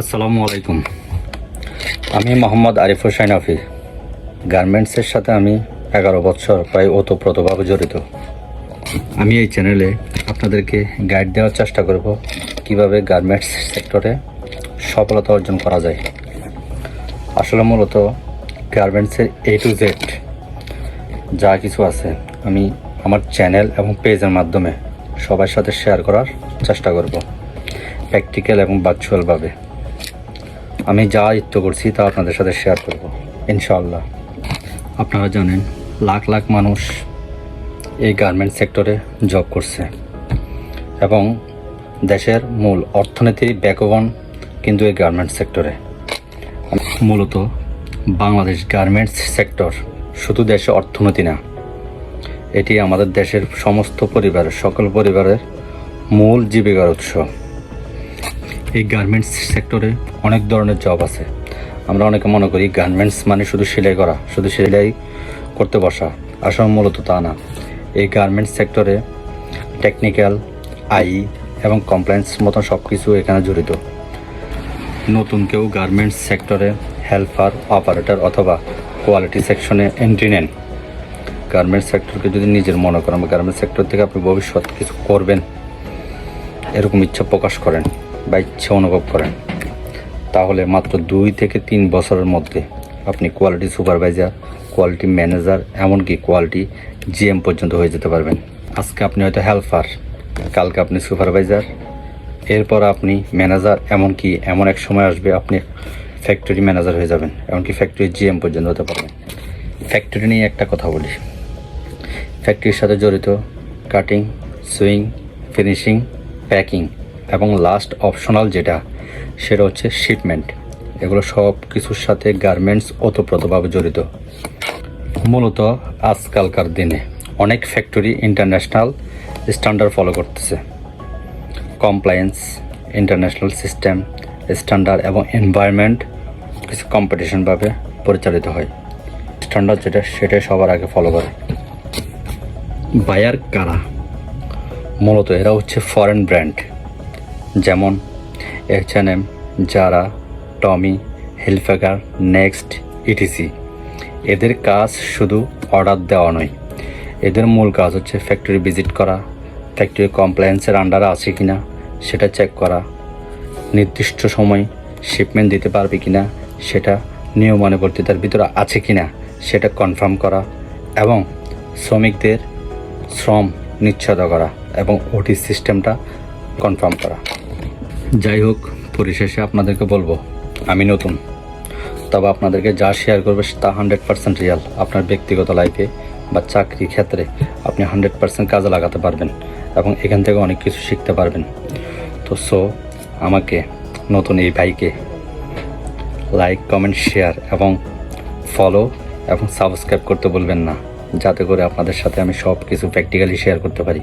আসসালামু আলাইকুম। আমি মোহাম্মদ আরিফ হোসেন আফি গার্মেন্টসের সাথে আমি এগারো বছর প্রায় ওতপ্রোতভাবে জড়িত। আমি এই চ্যানেলে আপনাদেরকে গাইড দেওয়ার চেষ্টা করব কীভাবে গার্মেন্টস সেক্টরে সফলতা অর্জন করা যায়। আসলে মূলত গার্মেন্টসের এ টু জেড যা কিছু আছে, আমি আমার চ্যানেল এবং পেজের মাধ্যমে সবার সাথে শেয়ার করার চেষ্টা করব। প্র্যাকটিক্যাল এবং ভার্চুয়ালভাবে। আমি যা ইত্য করছি তা আপনাদের সাথে শেয়ার করব, ইনশাআল্লাহ। আপনারা জানেন, লাখ লাখ মানুষ এই গার্মেন্ট সেক্টরে জব করছে। এবং দেশের মূল অর্থনীতির ব্যাকবন কিন্তু এই গার্মেন্ট সেক্টরে মূলত বাংলাদেশ গার্মেন্টস সেক্টর শুধু দেশে অর্থনীতি না, এটি আমাদের দেশের সমস্ত পরিবারের, সকল পরিবারের মূল জীবিকার উৎস। এই গার্মেন্টস সেক্টরে অনেক ধরনের জব আছে। আমরা অনেকে মনে করি গার্মেন্টস মানে শুধু সেলাই করা, শুধু সেলাই করতে বসা, আসলে মূলত তা না। এই গার্মেন্টস সেক্টরে টেকনিক্যাল আই এবং কমপ্লেন্স মতন সব কিছু এখানে জড়িত। নতুন কেউ গার্মেন্টস সেক্টরে হেল্পার অপারেটর অথবা কোয়ালিটি সেকশনে এন্ট্রি নেন। গার্মেন্টস সেক্টরকে যদি নিজের মনে করেন গার্মেন্টস সেক্টর থেকে আপনি ভবিষ্যৎ কিছু করবেন, এরকম ইচ্ছা প্রকাশ করেন। বা ইচ্ছা অনুভব করেন। তাহলে মাত্র দুই থেকে তিন বছরের মধ্যে আপনি কোয়ালিটি সুপারভাইজার কোয়ালিটি ম্যানেজার এমনকি কোয়ালিটি জিএম পর্যন্ত হয়ে যেতে পারবেন। আজকে আপনি হয়তো হেল্পার কালকে আপনি সুপারভাইজার এরপর আপনি ম্যানেজার এমনকি এমন এক সময় আসবে আপনি ফ্যাক্টরি ম্যানেজার হয়ে যাবেন, এমনকি ফ্যাক্টরি জিএম পর্যন্ত হতে পারবেন। ফ্যাক্টরি নিয়ে একটা কথা বলি। ফ্যাক্টরির সাথে জড়িত কাটিং সুইং ফিনিশিং প্যাকিং এবং লাস্ট অপশনাল যেটা, সেটা হচ্ছে শিপমেন্ট এগুলো সব কিছুর সাথে গার্মেন্টস ওতপ্রোতভাবে জড়িত। মূলত আজকালকার দিনে অনেক ফ্যাক্টরি ইন্টারন্যাশনাল স্ট্যান্ডার্ড ফলো করতেছে। কমপ্লায়েন্স ইন্টারন্যাশনাল সিস্টেম স্ট্যান্ডার্ড এবং এনভায়রনমেন্ট কিছু কম্পিটিশনভাবে পরিচালিত হয়। স্ট্যান্ডার্ড যেটা সেটাই সবার আগে ফলো করে। বায়ার কারা? মূলত এরা হচ্ছে ফরেন ব্র্যান্ড যেমন H N M Zara Tommy Hilfiger Next ETC এদের কাজ শুধু অর্ডার দেওয়া নয়, এদের মূল কাজ হচ্ছে ফ্যাক্টরি ভিজিট করা ফ্যাক্টরি কমপ্লায়েন্সের আন্ডারে আছে কি না সেটা চেক করা, নির্দিষ্ট সময় শিপমেন্ট দিতে পারবে কি না সেটা নিয়মানুবর্তিতার ভিতরে আছে কি না সেটা কনফার্ম করা এবং শ্রমিকদের শ্রম নিশ্চয়তা করা এবং ওটি সিস্টেমটা কনফার্ম করা। যাই হোক, পরিশেষে আপনাদেরকে বলব, আমি নতুন। তবে আপনাদেরকে যা শেয়ার করবে তা হান্ড্রেড পার্সেন্ট রিয়াল আপনার ব্যক্তিগত লাইফে বা চাকরি ক্ষেত্রে আপনি হান্ড্রেড পার্সেন্ট কাজে লাগাতে পারবেন এবং এখান থেকে অনেক কিছু শিখতে পারবেন। তো সো আমাকে, নতুন এই ভাইকে লাইক কমেন্ট শেয়ার এবং ফলো এবং সাবস্ক্রাইব করতে বলবেন না। যাতে করে আপনাদের সাথে আমি সব কিছু প্র্যাকটিক্যালি শেয়ার করতে পারি।